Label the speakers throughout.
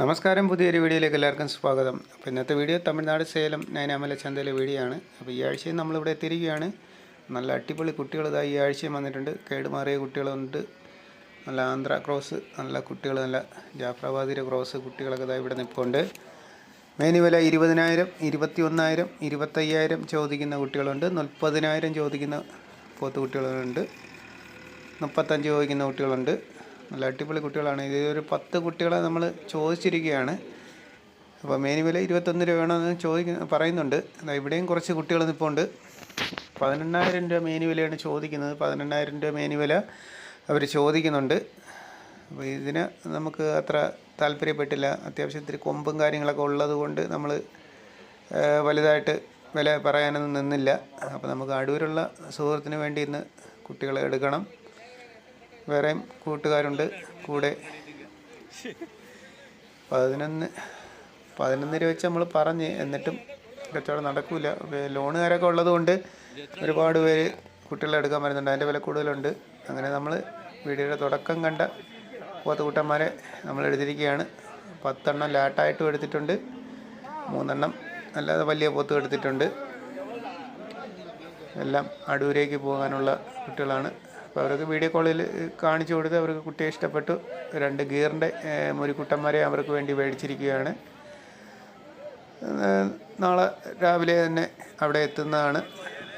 Speaker 1: നമസ്കാരം. പുതിയൊരു വീഡിയോയിലേക്ക് എല്ലാവർക്കും സ്വാഗതം. അപ്പോൾ ഇന്നത്തെ വീഡിയോ തമിഴ്നാട് സേലം നയനാമല ചന്തയിലെ വീഡിയോ ആണ്. അപ്പോൾ ഈ ആഴ്ചയും നമ്മളിവിടെ എത്തിയിരിക്കുകയാണ്. നല്ല അടിപൊളി കുട്ടികൾ ഇതാ ഈ ആഴ്ചയും വന്നിട്ടുണ്ട്. കേടുമാറിയ കുട്ടികളുണ്ട്. നല്ല ആന്ധ്ര ക്രോസ് നല്ല കുട്ടികൾ നല്ല ജാഫ്രാബാദിയുടെ ക്രോസ് കുട്ടികളൊക്കെ ഇതാ ഇവിടെ നിൽപ്പുണ്ട്. മേനി വില ഇരുപതിനായിരം ഇരുപത്തി ഒന്നായിരം ഇരുപത്തയ്യായിരം ചോദിക്കുന്ന കുട്ടികളുണ്ട്. മുപ്പതിനായിരം ചോദിക്കുന്ന പോത്ത് കുട്ടികളുണ്ട്. മുപ്പത്തഞ്ച് ചോദിക്കുന്ന കുട്ടികളുണ്ട്. നല്ല അടിപൊളി കുട്ടികളാണ്. ഇത് ഒരു പത്ത് കുട്ടികളെ നമ്മൾ ചോദിച്ചിരിക്കുകയാണ്. അപ്പോൾ മേനി വില ഇരുപത്തൊന്ന് രൂപ വേണമെന്ന് ചോദിക്കുന്ന പറയുന്നുണ്ട്. ഇവിടെയും കുറച്ച് കുട്ടികൾ നിൽപ്പുണ്ട് പതിനെണ്ണായിരം രൂപ മേനി വിലയാണ് ചോദിക്കുന്നത്. പതിനെണ്ണായിരം രൂപ മേനി വില അവർ ചോദിക്കുന്നുണ്ട്. അപ്പോൾ ഇതിന് നമുക്ക് അത്ര താല്പര്യപ്പെട്ടില്ല. അത്യാവശ്യം ഇത്തിരി കൊമ്പും കാര്യങ്ങളൊക്കെ ഉള്ളത് കൊണ്ട് നമ്മൾ വലുതായിട്ട് വില പറയാനൊന്നും നിന്നില്ല. അപ്പോൾ നമുക്ക് അടൂരുള്ള സുഹൃത്തിന് വേണ്ടി ഇന്ന് കുട്ടികളെ എടുക്കണം. വേറെയും കൂട്ടുകാരുണ്ട് കൂടെ. പതിനൊന്ന് പതിനൊന്ന് രൂപ വെച്ച് നമ്മൾ പറഞ്ഞ് എന്നിട്ടും കച്ചവടം നടക്കില്ല ലോണുകാരൊക്കെ ഉള്ളത് കൊണ്ട് ഒരുപാട് പേര് കുട്ടികളെ എടുക്കാൻ വരുന്നുണ്ട്. അതിന്റെ വില കൂടുതലുണ്ട്. അങ്ങനെ നമ്മൾ വീഡിയോയുടെ തുടക്കം കണ്ട പോത്തുകൂട്ടന്മാരെ നമ്മൾ എടുത്തിരിക്കുകയാണ്. പത്തെണ്ണം ലാട്ടായിട്ടും എടുത്തിട്ടുണ്ട്. മൂന്നെണ്ണം അല്ലാതെ വലിയ പോത്തും എടുത്തിട്ടുണ്ട്. എല്ലാം അടൂരേക്ക് പോകാനുള്ള കുട്ടികളാണ്. അപ്പോൾ അവർക്ക് വീഡിയോ കോളിൽ കാണിച്ചു കൊടുത്ത് അവർക്ക് കുട്ടിയെ ഇഷ്ടപ്പെട്ടു. രണ്ട് ഗീറിന്റെ മുരിക്കുട്ടന്മാരെ അവർക്ക് വേണ്ടി മേടിച്ചിരിക്കുകയാണ്. നാളെ രാവിലെ തന്നെ അവിടെ എത്തുന്നതാണ്.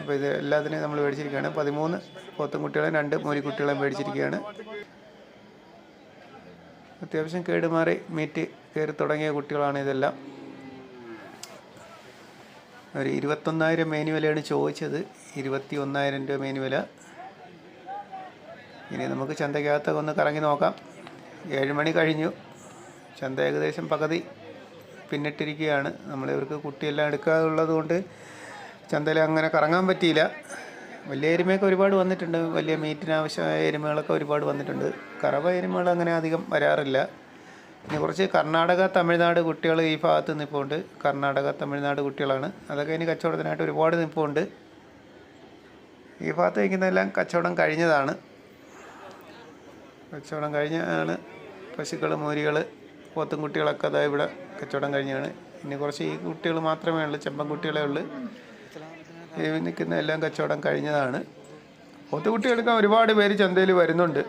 Speaker 1: അപ്പോൾ ഇത് എല്ലാത്തിനെയും നമ്മൾ മേടിച്ചിരിക്കുകയാണ്. പതിമൂന്ന് പോത്തും കുട്ടികളെയും രണ്ട് മുരിക്കുട്ടികളെയും മേടിച്ചിരിക്കുകയാണ്. അത്യാവശ്യം കേടുമാറി മീറ്റ് കയറി തുടങ്ങിയ കുട്ടികളാണ് ഇതെല്ലാം. ഒരു ഇരുപത്തൊന്നായിരം മേനുവിലയാണ് ചോദിച്ചത്. ഇരുപത്തി ഒന്നായിരം രൂപ മേനി വില. ഇനി നമുക്ക് ചന്തയ്ക്കകത്ത് ഒന്ന് കറങ്ങി നോക്കാം. ഏഴ് മണി കഴിഞ്ഞു. ചന്ത ഏകദേശം പകുതി പിന്നിട്ടിരിക്കുകയാണ്. നമ്മളിവർക്ക് കുട്ടിയെല്ലാം എടുക്കാതുള്ളത് കൊണ്ട് ചന്തയിൽ അങ്ങനെ കറങ്ങാൻ പറ്റിയില്ല. വലിയ എരുമയൊക്കെ ഒരുപാട് വന്നിട്ടുണ്ട്. വലിയ മീറ്റിന് ആവശ്യമായ എരുമകളൊക്കെ ഒരുപാട് വന്നിട്ടുണ്ട്. കറവ എരുമകൾ അങ്ങനെ അധികം വരാറില്ല. ഇനി കുറച്ച് കർണാടക തമിഴ്നാട് കുട്ടികൾ ഈ ഭാഗത്ത് നിൽപ്പുണ്ട് കർണാടക തമിഴ്നാട് കുട്ടികളാണ്. അതൊക്കെ ഇനി കച്ചവടത്തിനായിട്ട് ഒരുപാട് നിൽപ്പുണ്ട് ഈ ഭാഗത്ത് നിൽക്കുന്നതെല്ലാം കച്ചവടം കഴിഞ്ഞതാണ്. കച്ചവടം കഴിഞ്ഞാണ് പശുക്കൾ മൂരികൾ പോത്തും കുട്ടികളൊക്കെ അതാ ഇവിടെ കച്ചവടം കഴിഞ്ഞാണ്. ഇനി കുറച്ച് ഈ കുട്ടികൾ മാത്രമേ ഉള്ളൂ ചെമ്പൻ കുട്ടികളെ ഉള്ളൂ. നിൽക്കുന്ന എല്ലാം കച്ചവടം കഴിഞ്ഞതാണ്. പോത്തുകുട്ടി എടുക്കാൻ ഒരുപാട് പേര് ചന്തയിൽ വരുന്നുണ്ട്.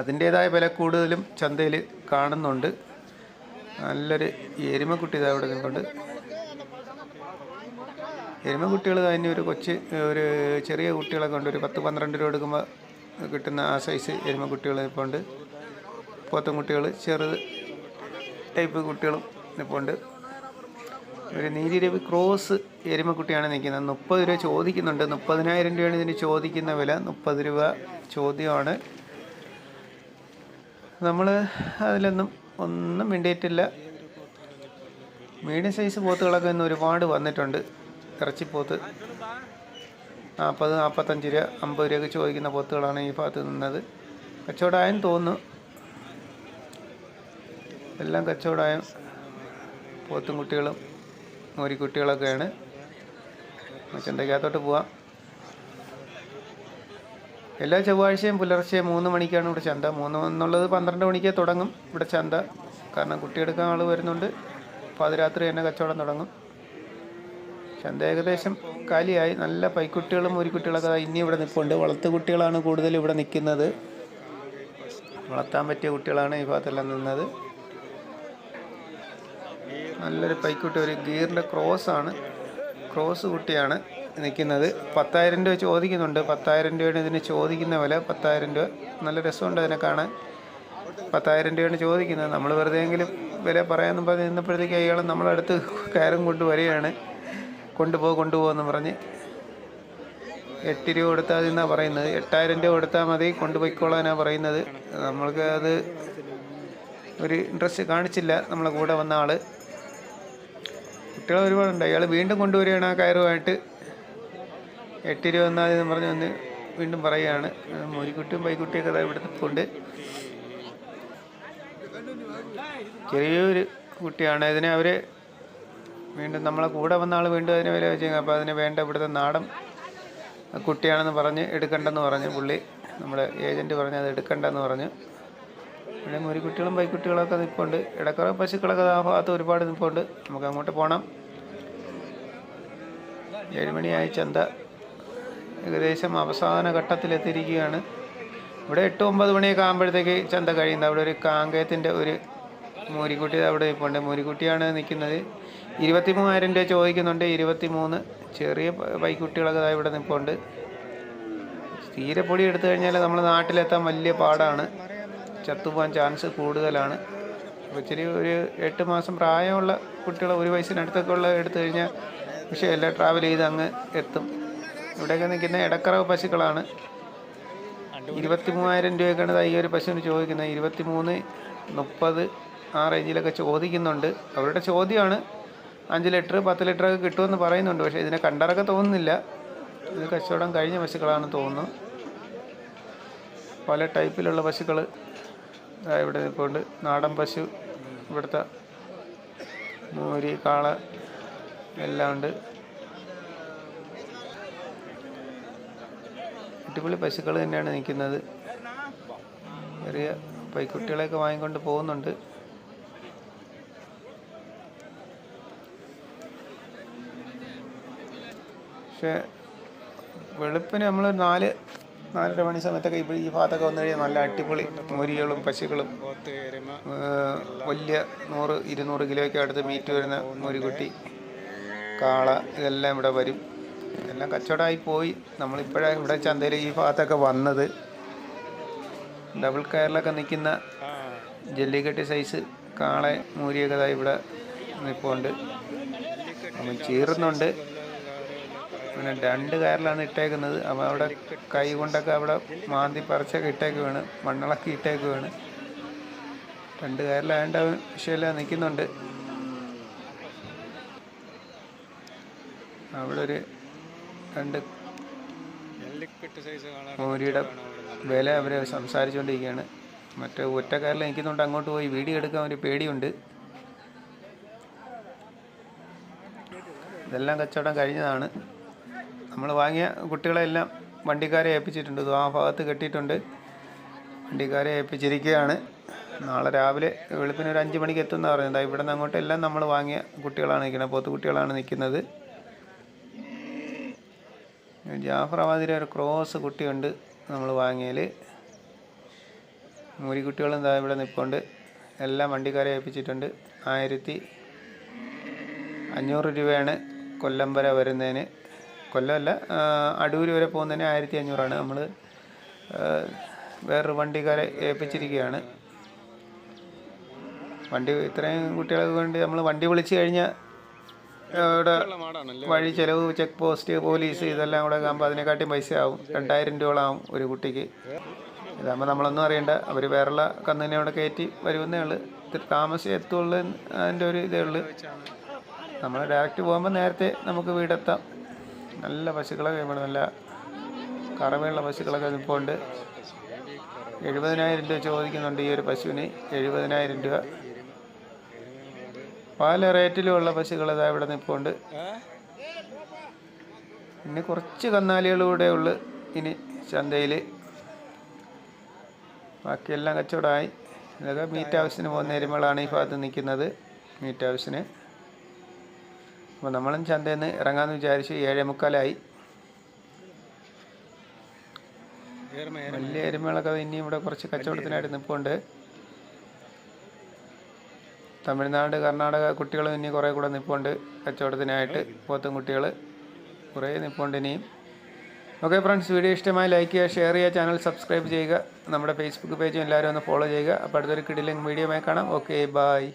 Speaker 1: അതിന്റേതായ വില കൂടുതലും ചന്തയിൽ കാണുന്നുണ്ട്. നല്ലൊരു എരുമക്കുട്ടി ഇതാ ഇവിടെ നിൽക്കുന്നുണ്ട് എരുമക്കുട്ടികൾ തന്നെ ഒരു കൊച്ച് ഒരു ചെറിയ കുട്ടികളെ കൊണ്ട് ഒരു പത്ത് പന്ത്രണ്ട് രൂപ എടുക്കുമ്പോൾ കിട്ടുന്ന ആ സൈസ് എരുമക്കുട്ടികൾ ഉണ്ട് പോത്തം കുട്ടികൾ ചെറുത് ടൈപ്പ് കുട്ടികളും ഇപ്പോൾ ഉണ്ട് ഒരു നീലിരവി ക്രോസ് എരുമക്കുട്ടിയാണ് നിൽക്കുന്നത്. മുപ്പത് രൂപ ചോദിക്കുന്നുണ്ട്. മുപ്പതിനായിരം രൂപയാണ് ഇതിന് ചോദിക്കുന്ന വില. മുപ്പത് രൂപ ചോദ്യമാണ്. നമ്മൾ അതിലൊന്നും ഒന്നും മിണ്ടിയിട്ടില്ല മീഡിയം സൈസ് പോത്തുകളൊക്കെ ഇന്ന് ഒരുപാട് വന്നിട്ടുണ്ട്. ഇറച്ചിപ്പോത്ത്. നാൽപ്പത് നാൽപ്പത്തഞ്ച് രൂപ അമ്പത് രൂപയൊക്കെ ചോദിക്കുന്ന പോത്തുകളാണ് ഈ ഭാഗത്ത് നിന്നത്. കച്ചവടമായെന്ന് തോന്നുന്നു. എല്ലാം കച്ചവടമായ പോത്തും കുട്ടികളും മോരിക്കുട്ടികളൊക്കെയാണ് ചന്തയ്ക്കകത്തോട്ട് പോവാം. എല്ലാ ചൊവ്വാഴ്ചയും പുലർച്ചെ മൂന്ന് മണിക്കാണ് ഇവിടെ ചന്ത. മൂന്ന് എന്നുള്ളത് പന്ത്രണ്ട് മണിക്കേ തുടങ്ങും ഇവിടെ ചന്ത. കാരണം കുട്ടിയെടുക്കാൻ ആൾ വരുന്നുണ്ട്. അപ്പോൾ അത് രാത്രി തന്നെ കച്ചവടം തുടങ്ങും. ചന്ത ഏകദേശം കാലിയായി. നല്ല പൈക്കുട്ടികളും മുരിക്കുട്ടികളൊക്കെ കുട്ടികളൊക്കെ ഇനി ഇവിടെ നിൽപ്പുണ്ട്. വളർത്തു കുട്ടികളാണ് കൂടുതൽ ഇവിടെ നിൽക്കുന്നത്. വളർത്താൻ പറ്റിയ കുട്ടികളാണ് ഈ ഭാഗത്തെല്ലാം നിന്നത്. നല്ലൊരു പൈക്കുട്ടി ഒരു ഗീറിന്റെ ആണ് ക്രോസ് കുട്ടിയാണ് നിൽക്കുന്നത്. പത്തായിരം രൂപ ചോദിക്കുന്നുണ്ട്. പത്തായിരം രൂപയാണ് ഇതിന് ചോദിക്കുന്ന വില പത്തായിരം രൂപ. നല്ല രസമുണ്ട് അതിനെ കാണാൻ. പത്തായിരം രൂപയാണ് ചോദിക്കുന്നത്. നമ്മൾ വെറുതെ എങ്കിലും വില പറയാമെന്ന് പറഞ്ഞ് നിന്നപ്പോഴത്തേക്ക് അയാൾ നമ്മളടുത്ത് കയറും കൊണ്ട് വരികയാണ്. കൊണ്ടുപോ കൊണ്ടുപോകുമെന്ന് പറഞ്ഞ് എട്ട് രൂപ കൊടുത്താൽ എന്നാണ് പറയുന്നത്. എട്ടായിരം രൂപ കൊടുത്താൽ മതി കൊണ്ടുപോയിക്കോളാനാണ് പറയുന്നത്. നമ്മൾക്ക് അത് ഒരു ഇൻട്രസ്റ്റ് കാണിച്ചില്ല. നമ്മളെ കൂടെ വന്ന ആൾ കുട്ടികൾ ഒരുപാടുണ്ട്. അയാൾ വീണ്ടും കൊണ്ടുവരികയാണ് ആ കയറുമായിട്ട്. എട്ട് രൂപ എന്നാൽ എന്ന് പറഞ്ഞ് ഒന്ന് വീണ്ടും പറയുകയാണ്. മോരിക്കുട്ടിയും പൈക്കുട്ടിയൊക്കെ അതാ ഇവിടെ നിൽപ്പുണ്ട് ചെറിയൊരു കുട്ടിയാണ്. ഇതിനെ അവർ വീണ്ടും നമ്മളെ കൂടെ വന്ന ആൾ വീണ്ടും അതിന് വില വെച്ചു അപ്പോൾ അതിന് വേണ്ട ഇവിടുത്തെ നാടൻ കുട്ടിയാണെന്ന് പറഞ്ഞ് എടുക്കണ്ടെന്ന് പറഞ്ഞു. പുള്ളി നമ്മുടെ ഏജന്റ് പറഞ്ഞ് അത് എടുക്കണ്ടെന്ന് പറഞ്ഞു. ഇവിടെ മുരിക്കുട്ടികളും പൈക്കുട്ടികളൊക്കെ നിൽപ്പുണ്ട് ഇടക്കുറ പശുക്കളൊക്കെ ആ ഭാഗത്ത് ഒരുപാട് നിൽപ്പുണ്ട് നമുക്ക് അങ്ങോട്ട് പോകണം ഏഴുമണിയായി ചന്ത. ഏകദേശം അവസാന ഘട്ടത്തിലെത്തിയിരിക്കുകയാണ്. ഇവിടെ എട്ട് ഒമ്പത് മണിയൊക്കെ ആകുമ്പോഴത്തേക്ക് ചന്ത കഴിയുന്നത്. അവിടെ ഒരു കാങ്കയത്തിന്റെ ഒരു മൂരിക്കുട്ടി അവിടെ നിൽപ്പുണ്ട് മോരിക്കുട്ടിയാണ് നിൽക്കുന്നത് ഇരുപത്തി മൂവായിരം രൂപ ചോദിക്കുന്നുണ്ട്. ഇരുപത്തി മൂന്ന് ചെറിയ പൈക്കുട്ടികളൊക്കെ ഇവിടെ നിൽപ്പുണ്ട് തീരെ എടുത്തു കഴിഞ്ഞാൽ നമ്മൾ നാട്ടിലെത്താൻ വലിയ പാടാണ്. ചത്തുപോകാൻ ചാൻസ് കൂടുതലാണ്. അപ്പോൾ ഇച്ചിരി ഒരു എട്ട് മാസം പ്രായമുള്ള കുട്ടികൾ ഒരു വയസ്സിനടുത്തൊക്കെ ഉള്ള എടുത്തു കഴിഞ്ഞാൽ പക്ഷേ എല്ലാം ട്രാവൽ ചെയ്ത് അങ്ങ് എത്തും. ഇവിടെയൊക്കെ നിൽക്കുന്ന ഇടക്കറവ് പശുക്കളാണ്. ഇരുപത്തി മൂവായിരം രൂപയൊക്കെയാണ് ഈ ഒരു പശുവിന് ചോദിക്കുന്നത്. ഇരുപത്തി മൂന്ന് മുപ്പത് ആ റേഞ്ചിലൊക്കെ ചോദിക്കുന്നുണ്ട്. അവരുടെ ചോദ്യമാണ് അഞ്ച് ലിറ്റർ പത്ത് ലിറ്ററൊക്കെ കിട്ടുമെന്ന് പറയുന്നുണ്ട്. പക്ഷേ ഇതിനെ കണ്ടറൊക്കെ തോന്നുന്നില്ല. ഇത് കച്ചവടം കഴിഞ്ഞ പശുക്കളാണെന്ന് തോന്നുന്നു. പല ടൈപ്പിലുള്ള പശുക്കൾ ഇവിടെ നിൽപ്പുണ്ട്. നാടൻ പശു ഇവിടുത്തെ മൂരി കാള എല്ലാം ഉണ്ട്. അടിപൊളി പശുക്കൾ തന്നെയാണ് നിൽക്കുന്നത്. ചെറിയ പൈക്കുട്ടികളെയൊക്കെ വാങ്ങിക്കൊണ്ട് പോകുന്നുണ്ട്. പക്ഷേ വെളുപ്പിന് നമ്മൾ നാല് നാലര മണി സമയത്തൊക്കെ ഇപ്പോൾ ഈ ഭാഗത്തൊക്കെ വന്നു കഴിഞ്ഞാൽ നല്ല അടിപൊളി മുരികളും പശുക്കളും വലിയ നൂറ് ഇരുന്നൂറ് കിലോയ്ക്ക് അടുത്ത് മീറ്റ് വരുന്ന മുരുകുട്ടി കാള ഇതെല്ലാം ഇവിടെ വരും. എല്ലാം കച്ചവടമായി പോയി. നമ്മളിപ്പോഴാണ് ഇവിടെ ചന്തയിൽ ഈ ഭാഗത്തൊക്കെ വന്നത്. ഡബിൾ കയറിലൊക്കെ നിൽക്കുന്ന ജല്ലിക്കെട്ട് സൈസ് കാളെ മൂരിയൊക്കെ ഇവിടെ നിൽപ്പുണ്ട് ചീറുന്നുണ്ട്. പിന്നെ രണ്ട് കയറിലാണ് ഇട്ടേക്കുന്നത്. അപ്പോൾ അവിടെ കൈ കൊണ്ടൊക്കെ അവിടെ മാന്തി പറിച്ചൊക്കെ ഇട്ടേക്ക് വേണം മണ്ണിളക്കി ഇട്ടേക്ക് വേണം രണ്ട് കയറിലായതുകൊണ്ട് അവൻ വിഷയമില്ല നിൽക്കുന്നുണ്ട്. അവിടെ ഒരു രണ്ട് മോരിയുടെ വില അവർ സംസാരിച്ചുകൊണ്ടിരിക്കുകയാണ് മറ്റേ ഒറ്റക്കാരിൽ നിൽക്കുന്നുണ്ട്. അങ്ങോട്ട് പോയി വീഡിയോ എടുക്കാൻ ഒരു പേടിയുണ്ട്. ഇതെല്ലാം കച്ചവടം കഴിഞ്ഞതാണ്. നമ്മൾ വാങ്ങിയ കുട്ടികളെല്ലാം വണ്ടിക്കാരെ ഏൽപ്പിച്ചിട്ടുണ്ട്. ആ ഭാഗത്ത് കെട്ടിയിട്ടുണ്ട്. വണ്ടിക്കാരെ ഏൽപ്പിച്ചിരിക്കുകയാണ്. നാളെ രാവിലെ വെളുപ്പിന് ഒരു അഞ്ച് മണിക്ക് എത്തുന്ന പറയുന്നത്. ഇവിടെ നിന്ന് അങ്ങോട്ട് എല്ലാം നമ്മൾ വാങ്ങിയ കുട്ടികളാണ് നിൽക്കുന്നത്. പോത്ത് കുട്ടികളാണ് നിൽക്കുന്നത്. ജാഫറാബാദിലെ ഒരു ക്രോസ് കുട്ടിയുണ്ട് നമ്മൾ വാങ്ങിയതിൽ മൂരിക്കുട്ടികളും എന്താ ഇവിടെ നിൽപ്പുണ്ട്. എല്ലാം വണ്ടിക്കാരെ ഏൽപ്പിച്ചിട്ടുണ്ട്. ആയിരത്തി അഞ്ഞൂറ് രൂപയാണ് കൊല്ലം വരെ വരുന്നതിന്. കൊല്ലമല്ല അടൂർ വരെ പോകുന്നതിന് ആയിരത്തി അഞ്ഞൂറാണ് നമ്മൾ വേറൊരു വണ്ടിക്കാരെ ഏൽപ്പിച്ചിരിക്കുകയാണ്. വണ്ടി ഇത്രയും കുട്ടികൾക്ക് വേണ്ടി നമ്മൾ വണ്ടി വിളിച്ചു കഴിഞ്ഞാൽ ഇവിടെ വഴി ചിലവ് ചെക്ക് പോസ്റ്റ് പോലീസ് ഇതെല്ലാം കൂടെ ആകുമ്പോൾ അതിനെക്കാട്ടിയും പൈസ ആവും രണ്ടായിരം രൂപകളാവും ഒരു കുട്ടിക്ക്. ഇതാകുമ്പോൾ നമ്മളൊന്നും അറിയണ്ട. അവർ വേറെയുള്ള കന്നിനെ അവിടെ കയറ്റി വരുമെന്നേ ഉള്ളൂ. ഇത്തിരി താമസം എത്തുള്ളൂ അതിന്റെ ഒരു ഇതേ ഉള്ളൂ. നമ്മൾ ഡയറക്റ്റ് പോകുമ്പോൾ നേരത്തെ നമുക്ക് വീടെത്താം. നല്ല പശുക്കളൊക്കെ ഇവിടെ നല്ല കറവയുള്ള പശുക്കളൊക്കെ ഉണ്ട് എഴുപതിനായിരം രൂപ ചോദിക്കുന്നുണ്ട് ഈ ഒരു പശുവിന്. എഴുപതിനായിരം രൂപ. പല റേറ്റിലുമുള്ള പശുക്കൾ ഇതാ ഇവിടെ നിൽപ്പുണ്ട്. പിന്നെ കുറച്ച് കന്നാലികളൂടെ ഉള്ളു ഇനി ചന്തയിൽ ബാക്കിയെല്ലാം കച്ചവടമായി. ഇതൊക്കെ മീറ്റ് ഹൗസിന് പോകുന്ന എരുമകളാണ് ഈ ഭാഗത്ത് നിൽക്കുന്നത്. മീറ്റ് ഹൗസിന് അപ്പോൾ നമ്മളും ചന്തയിൽ നിന്ന് ഇറങ്ങാമെന്ന് വിചാരിച്ചു ഏഴേ മുക്കാലായി വലിയ എരുമകളൊക്കെ ഇനിയും ഇവിടെ കുറച്ച് കച്ചവടത്തിനായിട്ട് നിൽപ്പുണ്ട് തമിഴ്നാട് കർണാടക കുട്ടികളും ഇനി കുറേ കൂടെ നിൽപ്പുണ്ട് കച്ചവടത്തിനായിട്ട്. പോത്തും കുട്ടികൾ കുറേ നിൽപ്പുണ്ട് ഇനിയും. ഓക്കെ ഫ്രണ്ട്സ് വീഡിയോ ഇഷ്ടമായി ലൈക്ക് ചെയ്യുക ഷെയർ ചെയ്യുക ചാനൽ സബ്സ്ക്രൈബ് ചെയ്യുക. നമ്മുടെ ഫേസ്ബുക്ക് പേജും എല്ലാവരും ഒന്ന് ഫോളോ ചെയ്യുക. അപ്പോൾ അടുത്തൊരു കിടിലിങ് വീഡിയോ കാണാം. Okay bye